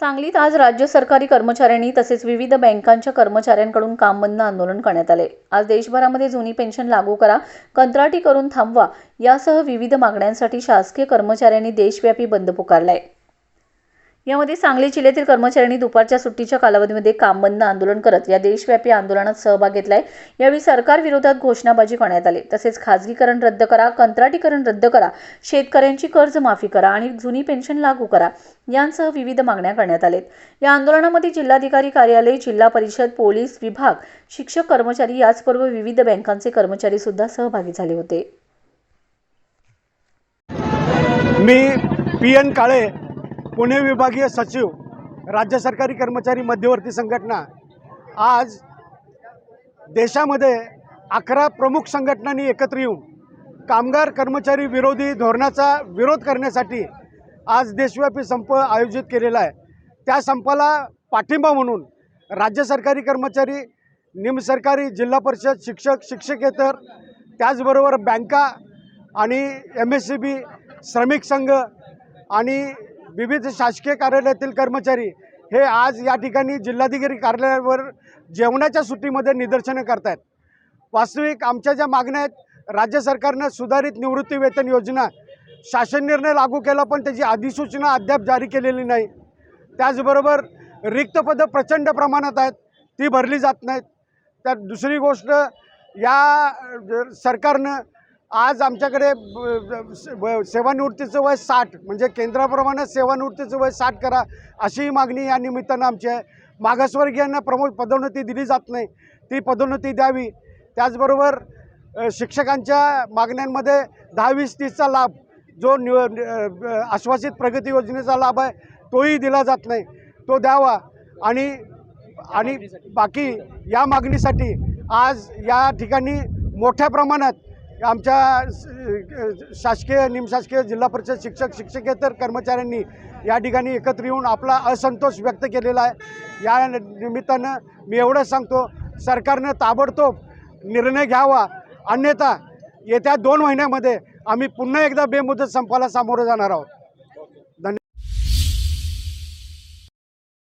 सांगलीत आज राज्य सरकारी कर्मचाऱ्यांनी तसेच विविध बँकांच्या कर्मचाऱ्यांकडून काम बंद आंदोलन करण्यात आले. आज देशभरामध्ये जुनी पेन्शन लागू करा कंत्राटी करून थांबवा यासह विविध मागण्यांसाठी शासकीय कर्मचाऱ्यांनी देशव्यापी बंद पुकारलाय. यामध्ये सांगली जिल्ह्यातील कर्मचाऱ्यांनी दुपारच्या सुट्टीच्या कालावधीमध्ये काम बंद आंदोलन करत या देशव्यापी आंदोलनात सहभाग घेतलाय. यावेळी सरकार विरोधात घोषणाबाजी करण्यात आली. तसेच खाजगीकरण रद्द करा कंत्राटीकरण रद्द करा शेतकऱ्यांची कर्ज माफी करा आणि जुनी पेन्शन लागू करा यांसह विविध मागण्या करण्यात आलेत. या आंदोलनामध्ये जिल्हाधिकारी कार्यालय जिल्हा परिषद पोलीस विभाग शिक्षक कर्मचारी याचबरोबर विविध बँकांचे कर्मचारी सुद्धा सहभागी झाले होते. मी पी एन काळे पुणे विभागीय सचिव राज्य सरकारी कर्मचारी मध्यवर्ती संघटना आज देशामध्ये अकरा प्रमुख संघटनांनी एकत्र येऊन कामगार कर्मचारी विरोधी धोरणाचा विरोध करण्यासाठी आज देशव्यापी संप आयोजित केलेला आहे. त्या संपाला पाठिंबा म्हणून राज्य सरकारी कर्मचारी निमसरकारी जिल्हा परिषद शिक्षक शिक्षकेतर त्याचबरोबर बँका आणि एम एस सी बी श्रमिक संघ आणि विविध शासकीय कार्यालयातील कर्मचारी हे आज या ठिकाणी जिल्हाधिकारी कार्यालयावर जेवणाच्या सुट्टीमध्ये निदर्शनं करतायत. वास्तविक आमच्या ज्या मागण्या आहेत राज्य सरकारनं सुधारित निवृत्ती वेतन योजना शासन निर्णय लागू केला पण त्याची अधिसूचना अद्याप जारी केलेली नाही. त्याचबरोबर रिक्त पदं प्रचंड प्रमाणात आहेत ती भरली जात नाहीत. त्यात दुसरी गोष्ट या सरकारनं आज आमच्याकडे ब- सेवानिवृत्तीचं वय साठ म्हणजे केंद्राप्रमाणे सेवानिवृत्तीचं वय साठ करा अशीही मागणी या निमित्तानं आमची आहे. मागासवर्गीयांना प्रमोद पदोन्नती दिली जात नाही. ती पदोन्नती द्यावी. त्याचबरोबर शिक्षकांच्या मागण्यांमध्ये दहा वीस तीसचा लाभ जो निव आश्वासित प्रगती योजनेचा लाभ आहे तोही दिला जात नाही. तो द्यावा. आणि आणि बाकी या मागणीसाठी आज या ठिकाणी मोठ्या प्रमाणात आमच्या शासकीय निमशासकीय जिल्हा परिषद शिक्षक शिक्षकेतर कर्मचाऱ्यांनी या ठिकाणी एकत्र येऊन आपला असंतोष व्यक्त केलेला आहे. या निमित्तानं मी एवढंच सांगतो सरकारनं ताबडतोब निर्णय घ्यावा. अन्यथा येत्या दोन महिन्यामध्ये आम्ही पुन्हा एकदा बेमुदत संपाला सामोरं जाणार आहोत.